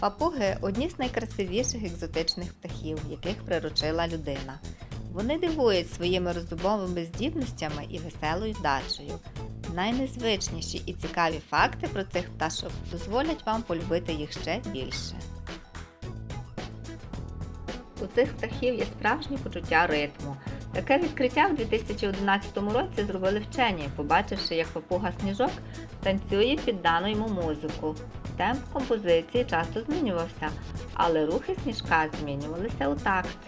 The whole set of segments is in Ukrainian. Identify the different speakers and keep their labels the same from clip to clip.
Speaker 1: Папуги одні з найкрасивіших екзотичних птахів, яких приручила людина. Вони дивують своїми роздумовими здібностями і веселою вдачею. Найнезвичніші і цікаві факти про цих пташок дозволять вам полюбити їх ще більше. У цих птахів є справжнє почуття ритму. Таке відкриття в 2011 році зробили вчені, побачивши, як папуга сніжок танцює під дану йому музику. Темп композиції часто змінювався, але рухи сніжка змінювалися у такт.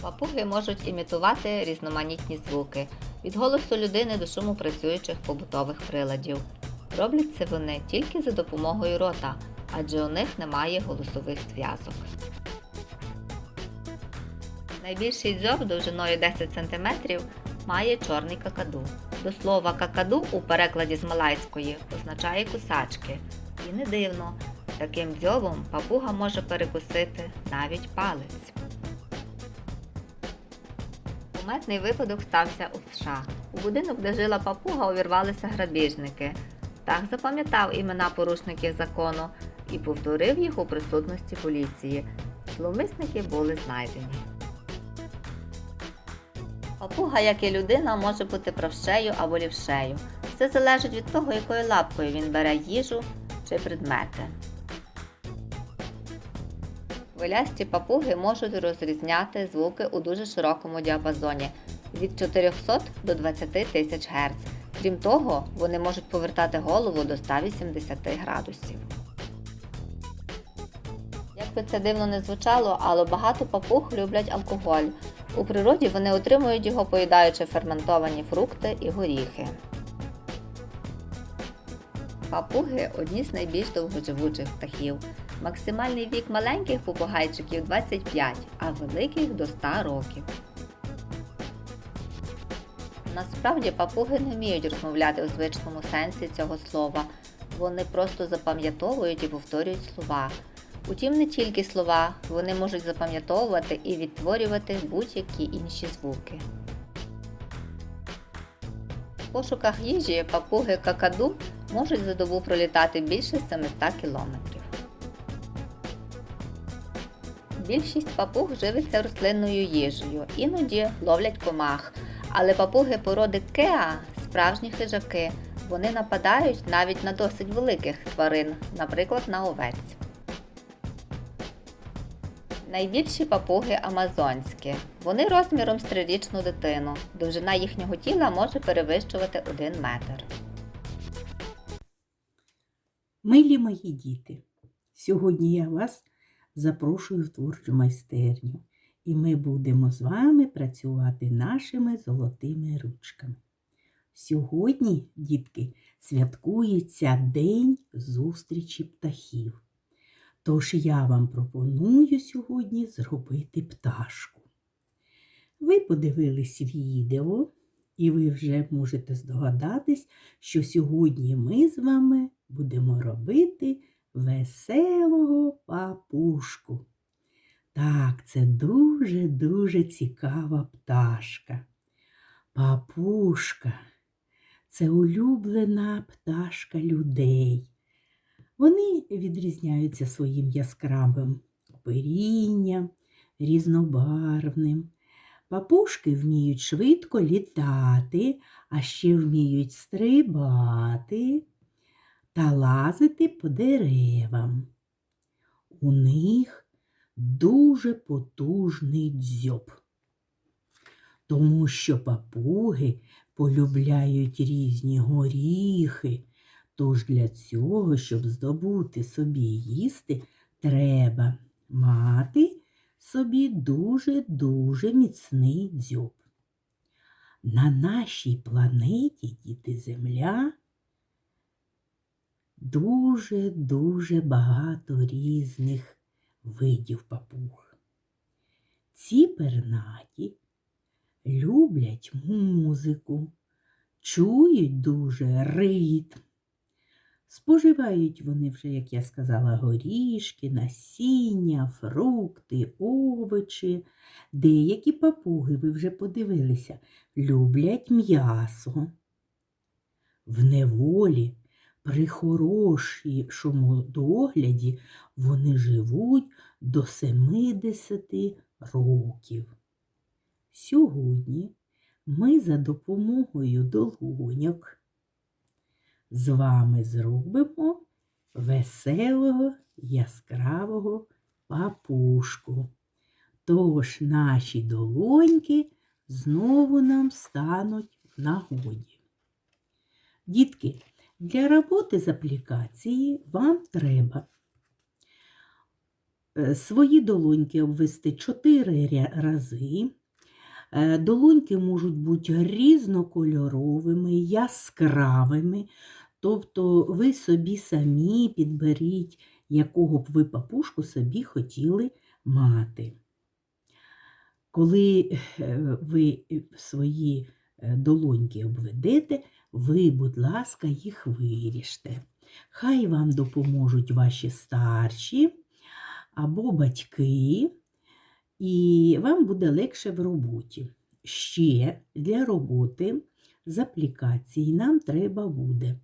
Speaker 1: Папуги можуть імітувати різноманітні звуки від голосу людини до шуму працюючих побутових приладів. Роблять це вони тільки за допомогою рота, адже у них немає голосових зв'язок. Найбільший дзьоб довжиною 10 см має чорний какаду. До слова какаду у перекладі з малайської означає кусачки. І не дивно, таким дзьобом папуга може перекусити навіть палець. Куметний випадок стався у США. У будинок, де жила папуга, увірвалися грабіжники. Птах запам'ятав імена порушників закону і повторив їх у присутності поліції. Зловмисники були знайдені. Папуга, як і людина, може бути правшею або лівшею. Все залежить від того, якою лапкою він бере їжу чи предмети. Хвилясті папуги можуть розрізняти звуки у дуже широкому діапазоні від 400 до 20 тисяч Гц. Крім того, вони можуть повертати голову до 180 градусів. Як би це дивно не звучало, але багато папуг люблять алкоголь. У природі вони отримують його, поїдаючи ферментовані фрукти і горіхи. Папуги одні з найбільш довгоживучих птахів. Максимальний вік маленьких попугайчиків 25, а великих до 100 років. Насправді папуги не вміють розмовляти у звичному сенсі цього слова. Вони просто запам'ятовують і повторюють слова. Утім, не тільки слова, вони можуть запам'ятовувати і відтворювати будь-які інші звуки. В пошуках їжі папуги какаду можуть за добу пролітати більше 700 кілометрів. Більшість папуг живиться рослинною їжею, іноді ловлять комах. Але папуги породи Кеа справжні хижаки. Вони нападають навіть на досить великих тварин, наприклад, на овець. Найбільші папуги амазонські. Вони розміром з трирічну дитину. Довжина їхнього тіла може перевищувати 1 метр.
Speaker 2: Милі мої діти, сьогодні я вас запрошую в творчу майстерню, і ми будемо з вами працювати нашими золотими ручками. Сьогодні, дітки, святкується День зустрічі птахів. Тож я вам пропоную сьогодні зробити пташку. Ви подивились відео, і ви вже можете здогадатись, що сьогодні ми з вами будемо робити веселого папушку. Так, це дуже-дуже цікава пташка. Папушка це улюблена пташка людей. Вони відрізняються своїм яскравим оперінням, різнобарвним. Папушки вміють швидко літати, а ще вміють стрибати та лазити по деревам. У них дуже потужний дзьоб, тому що папуги полюбляють різні горіхи. Тож для цього, щоб здобути собі їсти, треба мати собі дуже-дуже міцний дзьоб. На нашій планеті діти Земля дуже-дуже багато різних видів папуг. Ці пернаті люблять музику, чують дуже ритм. Споживають вони вже, як я сказала, горішки, насіння, фрукти, овочі. Деякі папуги, ви вже подивилися, люблять м'ясо. В неволі при хорошішому догляді вони живуть до 70 років. Сьогодні ми за допомогою долоньок з вами зробимо веселого яскравого папушку. Тож наші долоньки знову нам стануть в нагоді. Дітки, для роботи з аплікації вам треба е, свої долоньки обвести 4 рази. Е, Долоньки можуть бути різнокольоровими, яскравими, тобто ви собі самі підберіть, якого б ви папушку собі хотіли мати. Коли е, ви свої е, долоньки обведете, ви, будь ласка, їх виріжте. Хай вам допоможуть ваші старші або батьки, і вам буде легше в роботі. Ще для роботи з аплікації нам треба буде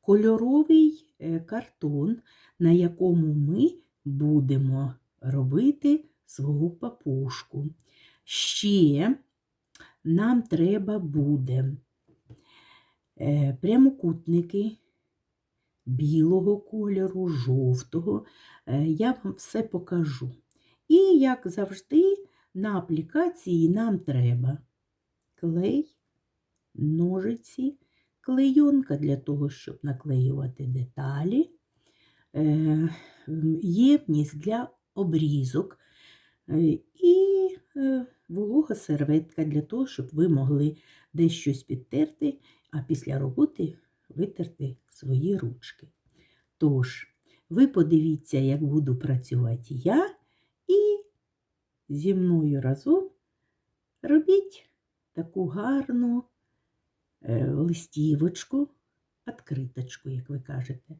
Speaker 2: кольоровий е, картон, на якому ми будемо робити свого папушку. Ще нам треба буде е, прямокутники білого кольору, жовтого. Е, Я вам все покажу. І, як завжди, на аплікації нам треба клей, ножиці, клейонка для того, щоб наклеювати деталі, е, ємність для обрізок е, і е, волога серветка для того, щоб ви могли десь щось підтерти, а після роботи витерти свої ручки. Тож, ви подивіться, як буду працювати я, зі мною разом робіть таку гарну е, листівочку, відкриточку, як ви кажете,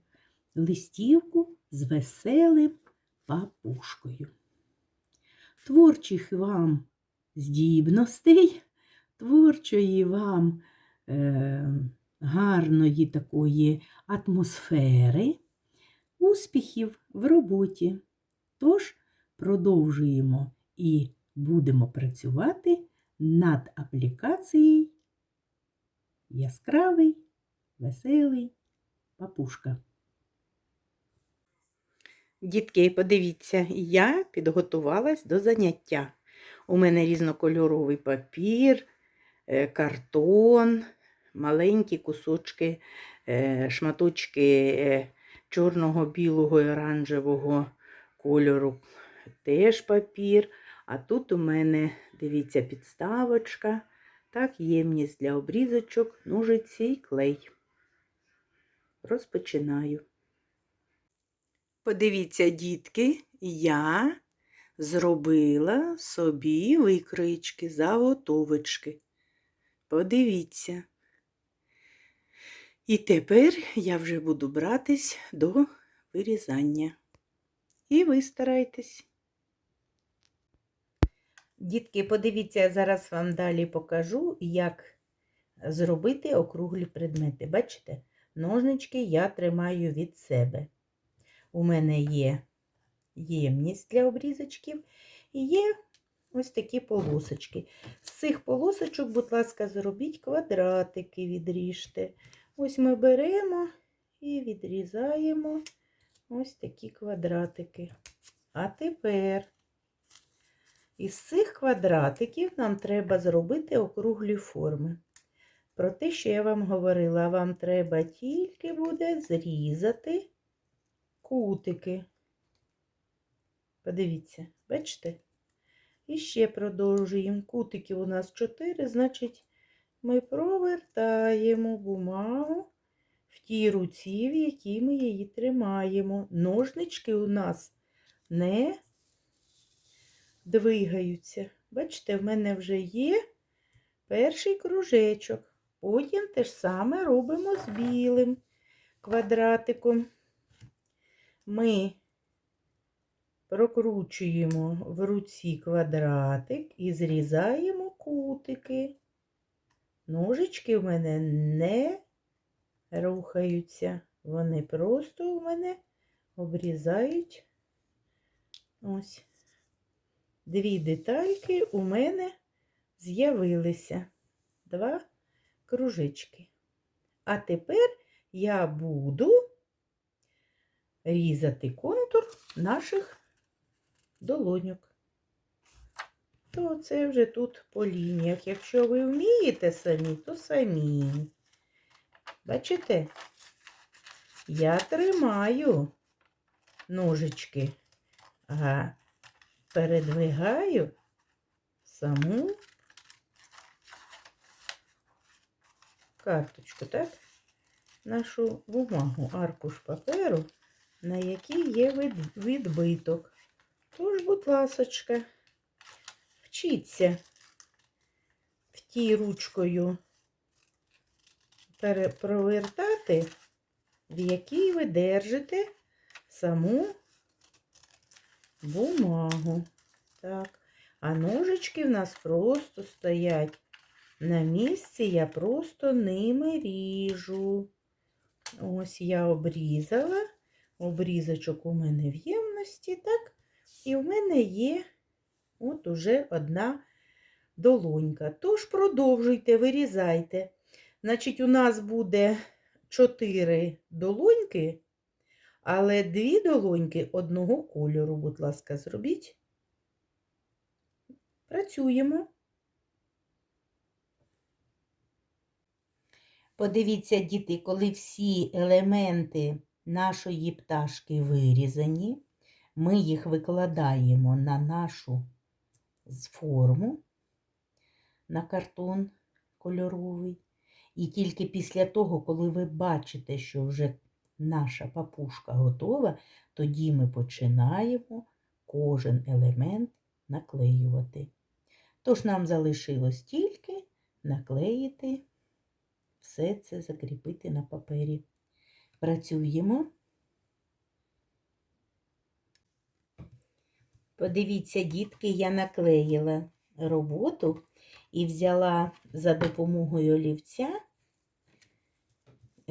Speaker 2: листівку з веселим папушкою. Творчих вам здібностей, творчої вам е, гарної такої атмосфери, успіхів в роботі. Тож продовжуємо і будемо працювати над аплікацією Яскравий, веселий папушка. Дітки, подивіться, я підготувалась до заняття. У мене різнокольоровий папір, е, картон, маленькі кусочки, е, шматочки е, чорного, білого і оранжевого кольору. Теж папір. А тут у мене, дивіться, підставочка, так, ємність для обрізочок, ножиці і клей. Розпочинаю. Подивіться, дітки, я зробила собі викроїчки, заготовочки. Подивіться. І тепер я вже буду братись до вирізання. І ви старайтесь. Дітки, подивіться, я зараз вам далі покажу, як зробити округлі предмети. Бачите, ножнички я тримаю від себе. У мене є ємність для обрізочків і є ось такі полосочки. З цих полосочок, будь ласка, зробіть квадратики, відріжте. Ось ми беремо і відрізаємо ось такі квадратики. А тепер із цих квадратиків нам треба зробити округлі форми. Про те, що я вам говорила, вам треба тільки буде зрізати кутики. Подивіться, бачите? І ще продовжуємо. Кутиків у нас 4, значить, ми провертаємо бумагу в тій руці, в якій ми її тримаємо. Ножнички у нас не двигаються. Бачите, в мене вже є перший кружечок. Потім те ж саме робимо з білим квадратиком. Ми прокручуємо в руці квадратик і зрізаємо кутики. Ножички в мене не рухаються. Вони просто у мене обрізають ось. Дві детальки у мене з'явилися. Два кружечки. А тепер я буду різати контур наших долоньок. То це вже тут по лініях. Якщо ви вмієте самі, то самі. Бачите? Я тримаю ножички, а передвигаю саму карточку, так? Нашу бумагу, аркуш паперу, на якій є відбиток. Тож, будь ласочка, вчіться в тій ручкою провертати, в якій ви держите саму бумагу. Так. А ножички в нас просто стоять на місці, я просто ними ріжу. Ось я обрізала. Обрізочок у мене в ємності, так? І в мене є от уже одна долонька. Тож продовжуйте, вирізайте. Значить, у нас буде чотири долоньки, але дві долоньки одного кольору, будь ласка, зробіть. Працюємо. Подивіться, діти, коли всі елементи нашої пташки вирізані, ми їх викладаємо на нашу форму, на картон кольоровий. І тільки після того, коли ви бачите, що вже наша папушка готова, тоді ми починаємо кожен елемент наклеювати. Тож нам залишилось тільки наклеїти все це закріпити на папері. Працюємо. Подивіться, дітки, я наклеїла роботу і взяла за допомогою олівця,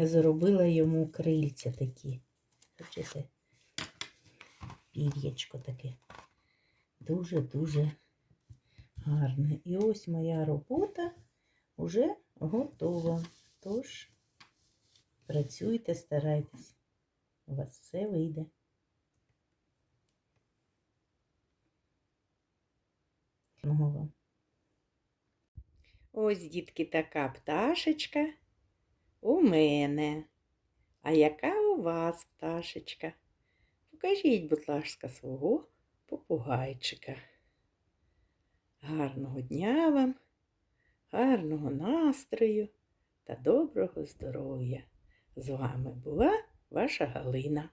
Speaker 2: зробила йому крильця такі. Бачите? Пір'ячко таке. Дуже-дуже гарне. І ось моя робота вже готова. Тож працюйте, старайтесь. У вас все вийде. Ось, дітки, така пташечка у мене. А яка у вас пташечка? Покажіть, будь ласка, свого попугайчика. Гарного дня вам, гарного настрою та доброго здоров'я. З вами була ваша Галина.